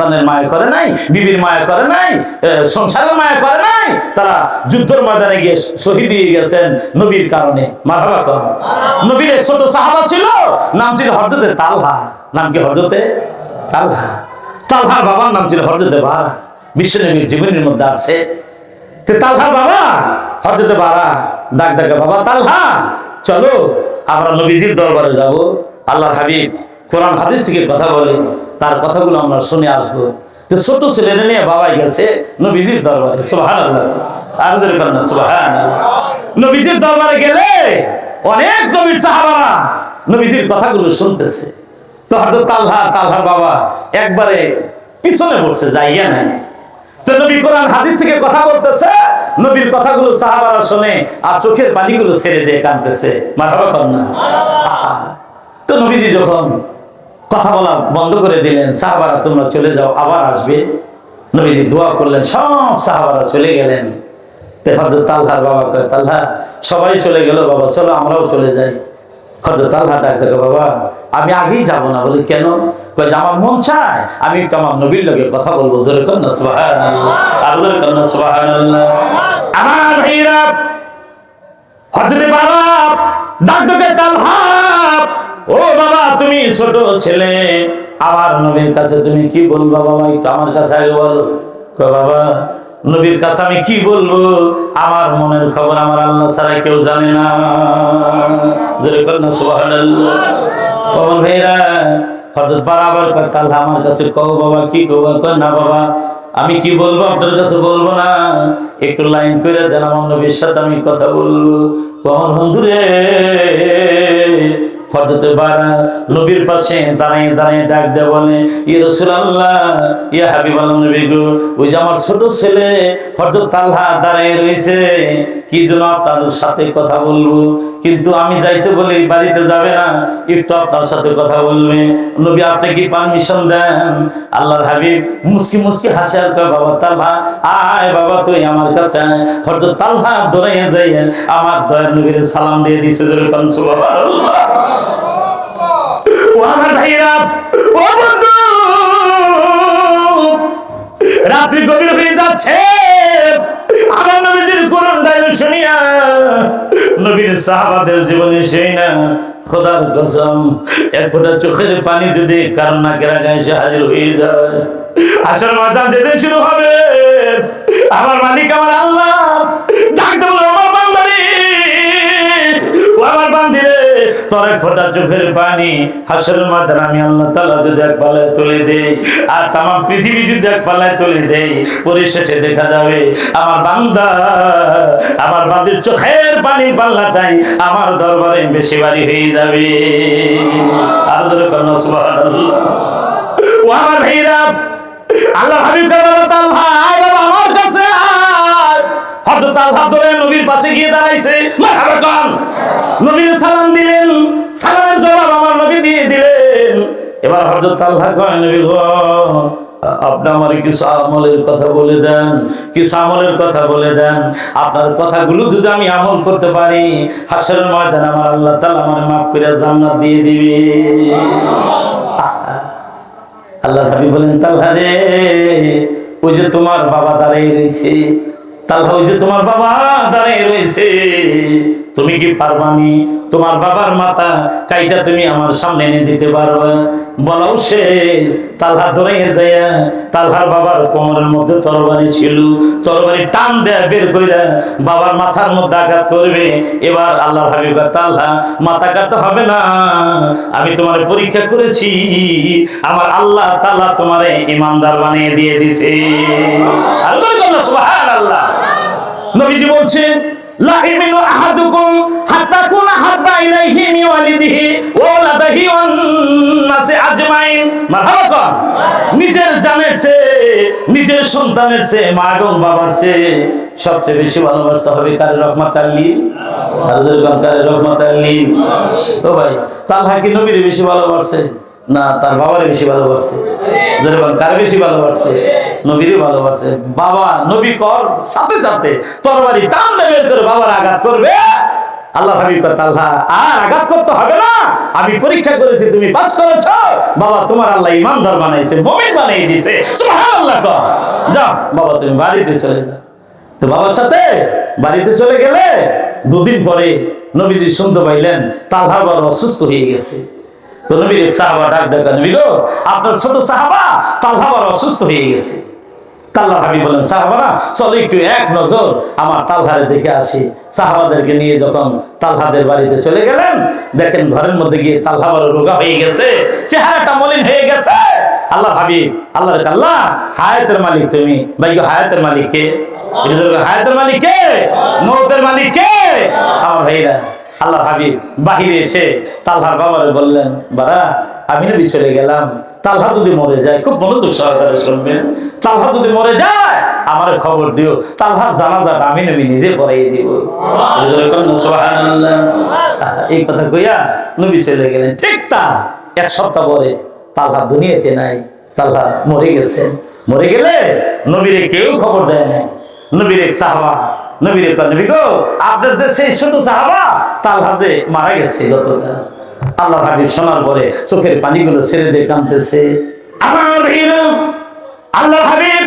সন্তানের মায়া করে নাই, বিবির মায়া করে নাই সংসারের মায়া করে নাই, তারা যুদ্ধের ময়দানে গিয়ে শহীদ হয়ে গেছেন নবীর কারণে। মারহাবা কর। নবীর ছোট সাহাবা ছিল, নাম ছিল হরজতে তালহা। নাম কি হরজতে তালহা। তালহার বাবার নাম ছিল হরজতে বারা। বিশ্ব নবীর জীবনের মধ্যে আছে। তো তালহা বাবা হরজতে বারা। ডাক ডাকে, বাবা তালহা, চলো, আমরা নবীজির দরবারে যাব। আল্লাহর হাবিব কোরআন, হাদিস থেকে কথা বলে। তার কথাগুলো আমরা শুনে আসব। তো ছোট ছেলেরা নিয়ে বাবাই গেছে নবীজির দরবারে আল্লাহ আর জোরে না নবীজির দরবারে গেলে অনেক নবীর সাহাবারা নবীজির কথাগুলো শুনতেছে। তো হয়তো তালহা তালহার বাবা একবারে পিছনে বসছে যাইয়া নাই। তো নবী কোরআন হাদিস থেকে কথা বলতেছে নবীর কথাগুলো সাহাবারা শুনে আর চোখের পানিগুলো ছেড়ে দিয়ে কাঁদতেছে। না। তো নবীজি যখন কথা বলা বন্ধ করে দিলেন, সাহাবারা তোমরা চলে যাও, আবার আসবে। নবীজি দোয়া করলেন, সব সাহাবারা চলে গেলেন। হজরত বাবা কয় সবাই চলে গেল বাবা, চলো আমরাও চলে যাই। হজরত তালহা ডাক দেখো, বাবা, আমি আগেই যাব না। বলি, কেন? যে আমার মন চায়, আমি আমার নবীর লগে কথা বলব। জোরে সুবহানাল্লাহ। আর জোরে সুবহানাল্লাহ। আমার ভাইরা বাবা ডাক ছোট ছেলে। আমার নবীর কাছে তুমি কি বলবা বাবা? একটু আমার কাছে আগে বল। বাবা, নবীর কাছে আমি কি বলব? আমার মনের খবর আমার আল্লাহ ছাড়া কেউ জানে না। বারবার তাহলে আমার কাছে কও বাবা, কি কয়, না বাবা, আমি কি বলব? আপনার কাছে বলব না। একটু লাইন করে দেন, আমার নবীর সাথে আমি কথা বলব। আমার বন্ধুরে হজরত বারা নবীর পাশে দাঁড়িয়ে দাঁড়িয়ে ডাক বলে ইয়ে ইয়া নবী গো, ওই যে আমার ছোট ছেলে দাঁড়িয়ে কি জন্য আপনার সাথে কথা বলব, কিন্তু আমি যাইতে বলি বাড়িতে যাবে না, একটু আপনার সাথে কথা বলবে। নবী, আপনি কি পারমিশন দেন? আল্লাহর হাবিব মুসকি মুসকি হাসে আর বাবা তালহা, আয় বাবা, তুই আমার কাছে আয়। হযরত তালহা দৌড়াইয়া যাই আমার দয়ার নবীর সালাম দিয়ে দিছে সুবহানাল্লাহ। ও আমার ও বন্ধু, রাত্রি গভীর হয়ে যাচ্ছে। আমার নবীজির ডায়লগ শুনিয়া নবীর সাহাবাদের জীবনে সেই না, খোদার কসম চোখের পানি যদি কারণ না কেরা গায়ে এসে হাজির হয়ে যায়। আসল ময়দান যেতে শুরু হবে। আমার মালিক, আমার আল্লাহ এক ফোঁটা চোখের পানি, হাসরের ময়দান আমি আল্লাহ তাআলা যদি এক পাল্লায় তুলে দেই, আর তাম পৃথিবী যদি এক পাল্লায় তুলে দেই, পরিশেষে দেখা যাবে আমার বান্দা, আমার বান্দির চোখের পানি পাল্লাটাই আমার দরবারে বেশি বাড়ি হয়ে যাবে। আর জোরে কন্যা সুবহানাল্লাহ। ও আমার ভাইরা, আল্লাহ হাবিব তাআলা হযরত আল্লাহ ধরে নবীর পাশে গিয়ে দাঁড়াইছে নবীর সালাম দিলেন, সালামের জবাব আমার নবী দিয়ে দিলেন। এবার হযরত আল্লাহ কয়, নবী গো, আপনি আমার কিছু আমলের কথা বলে দেন, কিছু আমলের কথা বলে দেন। আপনার কথাগুলো যদি আমি আমল করতে পারি, হাসরের ময়দান আমার আল্লাহ আমার মাফ করে জান্নাত দিয়ে দিবে। আল্লাহ বলেন তালহা রে ওই যে তোমার বাবা দাঁড়িয়ে রয়েছে তালহা ওই যে তোমার বাবা দাঁড়িয়ে রয়েছে, তুমি কি পারবানি তোমার বাবার মাথা কাইটা তুমি আমার সামনে এনে দিতে পারবা। বলাও সে, তালহা ধরে তালহার বাবার কোমরের মধ্যে তরবারি ছিল। তরবারি টান দেয়া বের বাবার মাথার মধ্যে আঘাত করবে। এবার আল্লাহ হাবিব তালহা, মাথা কাটতে হবে না। আমি তোমার পরীক্ষা করেছি। আমার আল্লাহ তাআলা তোমারে ইমানদার বানিয়ে দিয়ে দিছে। সুবহানাল্লাহ। নবীজি বলছেন, লা ইমিনু আহাদুকুম হাত্তা কুনা হাব্বা ইলাইহি মিন ওয়ালিদিহি ওয়া নাসি আজমাইন। মারহাবা নিজের জানের চেয়ে, নিজের সন্তানের চেয়ে, মা এবং বাবার চেয়ে সবচেয়ে বেশি ভালোবাসতে হবে কারে রহমাত আল্লিল আর যদি কারে রহমাত আল্লিল ও ভাই, তালহা কি নবীর বেশি ভালোবাসে? না, তার বাবারে বেশি ভালোবাসে যদি বলেন, কারে বেশি ভালোবাসে নবীরই ভালোবাসে বাবা, নবী কর, সাথে সাথে তরবারি টান দেবে করে বাবার আঘাত করবে। আল্লাহ হাবিব আল্লাহ, আর আঘাত করতে হবে না। আমি পরীক্ষা করেছি, তুমি পাস করেছ। বাবা, তোমার আল্লাহ ইমানদার বানাইছে, মুমিন বানিয়ে দিয়েছে। সুবহানাল্লাহ কর। যাও, বাবা, তুমি বাড়িতে চলে যাও। তো বাবার সাথে বাড়িতে চলে গেলে দুদিন পরে নবীজি শুনতে পাইলেন, তালহা বড় অসুস্থ হয়ে গেছে। তো নবীর এক সাহাবা ডাক দেখা নবী গো, আপনার ছোট সাহাবা তালহা বড় অসুস্থ হয়ে গেছে। তাল্লা ভাবি বলেন, সাহাবারা, চলো একটু এক নজর আমার তালহারে দেখে আসি। সাহাবাদেরকে নিয়ে যখন তালহাদের বাড়িতে চলে গেলেন, দেখেন ঘরের মধ্যে গিয়ে তালহা বড় রোগা হয়ে গেছে, চেহারাটা মলিন হয়ে গেছে। আল্লাহ ভাবি আল্লাহ আল্লাহ, হায়াতের মালিক তুমি। ভাই হায়াতের মালিক কে? হায়াতের মালিক কে? মৌতের মালিক কে? আমার ভাইরা। আল্লাহ হাবিব বাহিরে এসে তালহার বাবারে বললেন বারা আমি নবী চলে গেলাম। তালহা যদি মরে যায়, খুব মনোযোগ সহকারে শুনবেন। তালহা যদি মরে যায়, আমার খবর দিও। তালহার জানাজাটা আমি নবী নিজে পড়াইয়ে দিব। এই কথা কইয়া নবী চলে গেলেন। ঠিক তা, এক সপ্তাহ পরে তালহা দুনিয়াতে নাই, তালহা মরে গেছে। মরে গেলে নবীরে কেউ খবর দেয় না নবীর এক সাহাবা নবীর নবী গো, আপনার যে সেই সাহাবা মারা গেছে আল্লাহ হাবিব শোনার পরে চোখের পানিগুলো ছেড়ে দিয়ে কাঁদতেছে। আমার আল্লাহ হাবিব,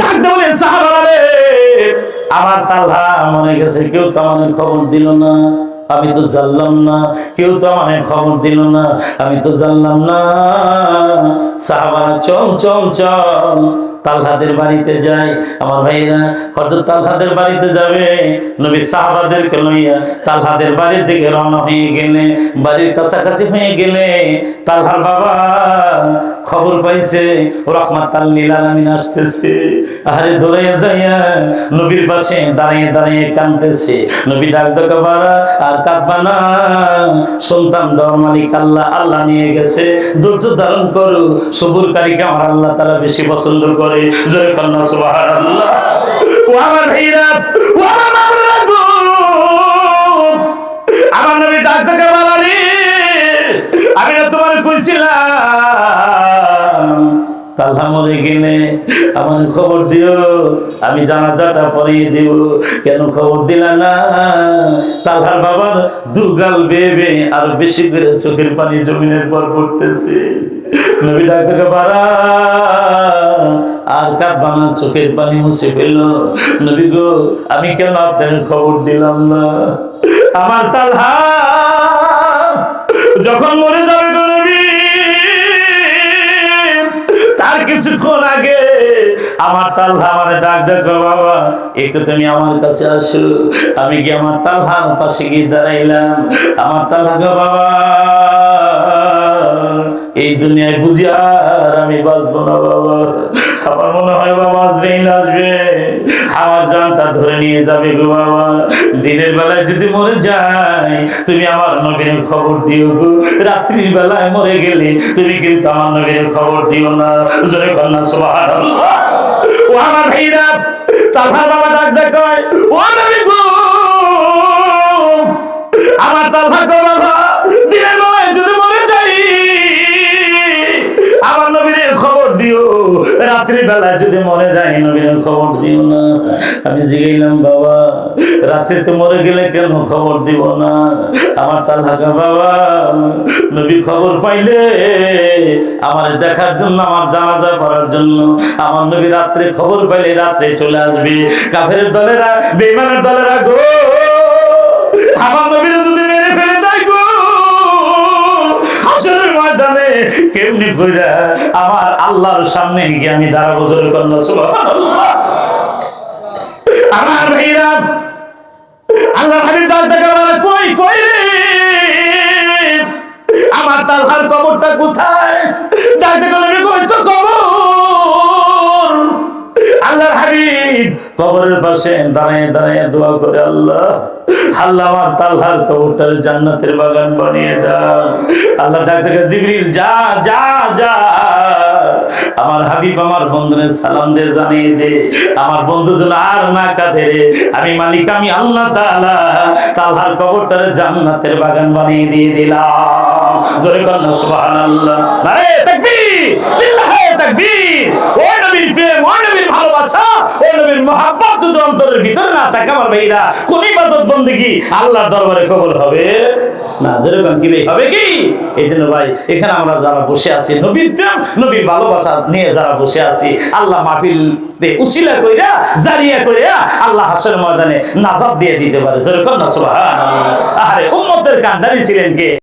ডাক দেবলে সাহাবা রে, আমার মনে গেছে, কেউ তো আমাদের খবর দিল না, আমি তো জানলাম না, কেউ তো আমাকে খবর দিল না, আমি তো জানলাম না। সাহাবা চল চল চল তালহাদের বাড়িতে যাই আমার ভাইরা হয়তো তালহাদের বাড়িতে যাবে। নবী সাহাবাদেরকে লইয়া তালহাদের বাড়ির দিকে রওনা হয়ে গেলে, বাড়ির কাছাকাছি হয়ে গেলে তালহার বাবা খবর পাইছে রহমাত আলামিন আসতেছে। আরে যাইয়া নবীর পাশে দাঁড়িয়ে দাঁড়িয়ে কাঁদতেছে। নবী ডাক আর কাঁদবা সন্তান দেওয়ার আল্লাহ আল্লাহ নিয়ে গেছে। ধৈর্য ধারণ করো। সবুরকারীকে আমার আল্লাহ তারা বেশি পছন্দ করে। জয় কন্যা সুবাহ আল্লাহ ও আমার ভাইরা, ও আমার আমার খবর দিও, আমি জানাজাটা পরিয়ে দিব। কেন খবর দিলা না? তালহার বাবার দুগাল আর বেশি করে চোখের পানি জমিনের পর পড়তেছে। নবী বাড়া, আর কাঁদ বানা চোখের পানি মুছে ফেলল নবী গো, আমি কেন আপনার খবর দিলাম না? আমার তালহা, যখন মরে যাবে কিছুক্ষণ আগে আমার তালহা আমার ডাক দেখো বাবা, একটু তুমি আমার কাছে আসো। আমি কি আমার তালহার পাশে গিয়ে দাঁড়াইলাম? আমার তালহা গো বাবা, এই দুনিয়ায় বুঝি আর আমি বাঁচবো না, বাবা। আমার মনে হয়, বাবা আজরাইল আসবে। আমার জানটা ধরে নিয়ে যাবে গো বাবা। দিনের বেলায় যদি মরে যায়, তুমি আমার নবীর খবর দিও গো। রাত্রির বেলায় মরে গেলে তুমি কিন্তু আমার নবীর খবর দিও না। জোরে কন্যা, সুবহানাল্লাহ। ও আমার ভাইরা তালহা বাবা ডাক দেখ ও রাত্রি বেলায় যদি মরে যায়, নবীর খবর দিও না। আমি জিগাইলাম, বাবা রাত্রে তো মরে গেলে কেন খবর দিব না? আমার তালহাকা বাবা, নবী খবর পাইলে আমার দেখার জন্য, আমার জানাজা করার জন্য। আমার নবী রাত্রে খবর পাইলে রাত্রে চলে আসবে। কাফের দলেরা বেইমানের দলেরা গো, আমার নবীরা যদি মেরে ফেলে যায় গো, হাসরের ময়দানে কেমনি কইরা আল্লাহর সামনে গিয়ে আমি দাঁড়াবো জোরে কন্যা আমার ভাইরা, আল্লাহ হাবিব বলে, কই কই রে? আমার তালহার কবরটা কোথায়? কই তো কবর? আল্লাহর হাবিব কবরের পাশে দোয়া করে, আল্লাহ আল্লাহ আমার তালহার কবরটার জান্নাতের বাগান বানিয়ে দাও। আল্লাহ ডাক থেকে, জিবরিল, যা যা যা। আমার হাবিব, আমার বন্ধুরে সালাম দে জানিয়ে দে। আমার বন্ধু যেন আর না কাঁদে আমি মালিক, আমি আল্লাহ তাআলা। তালহার কবরটার জান্নাতের বাগান বানিয়ে দিয়ে দিলাম। জোরে কন্যা, সুবহানাল্লাহ। তাকবীর! তাকবীর! ও নবীর প্রেম ও নবীর ভালোবাসা ও নবীর মহাব্বত যদি অন্তরের ভিতরে না থাকে আমার ভাইরা, কোন ইবাদত দরবারে হবে না? যেরকম কি হবে কি? এই জন্য ভাই, এখানে আমরা যারা বসে আছি, নবীর প্রেম, নবীর ভালোবাসা নিয়ে যারা বসে আছি, আল্লাহ মাহফিল উসিলা কইরা, জারিয়া কইরা আল্লাহ হাসের ময়দানে নাজাব দিয়ে দিতে পারে। যেরকম না, সুবহানাল্লাহ। আরে উম্মতের কান্ডারি ছিলেন কে?